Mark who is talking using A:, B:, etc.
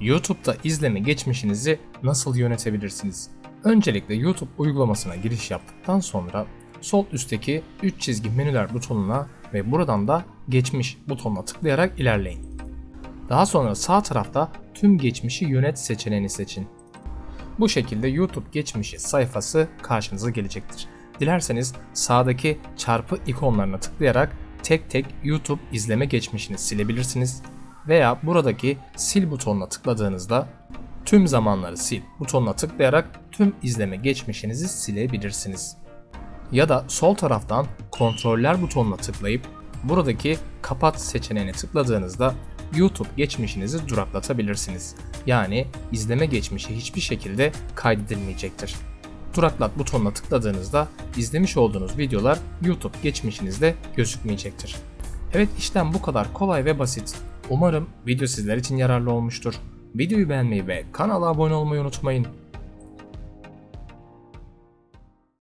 A: YouTube'da izleme geçmişinizi nasıl yönetebilirsiniz? Öncelikle YouTube uygulamasına giriş yaptıktan sonra sol üstteki 3 çizgi menüler butonuna ve buradan da geçmiş butonuna tıklayarak ilerleyin. Daha sonra sağ tarafta tüm geçmişi yönet seçeneğini seçin. Bu şekilde YouTube geçmişi sayfası karşınıza gelecektir. Dilerseniz sağdaki çarpı ikonlarına tıklayarak tek tek YouTube izleme geçmişini silebilirsiniz veya buradaki sil butonuna tıkladığınızda tüm zamanları sil butonuna tıklayarak tüm izleme geçmişinizi silebilirsiniz. Ya da sol taraftan kontroller butonuna tıklayıp buradaki kapat seçeneğine tıkladığınızda YouTube geçmişinizi duraklatabilirsiniz. Yani izleme geçmişi hiçbir şekilde kaydedilmeyecektir. Duraklat butonuna tıkladığınızda izlemiş olduğunuz videolar YouTube geçmişinizde gözükmeyecektir. Evet işlem bu kadar kolay ve basit. Umarım video sizler için yararlı olmuştur. Videoyu beğenmeyi ve kanala abone olmayı unutmayın.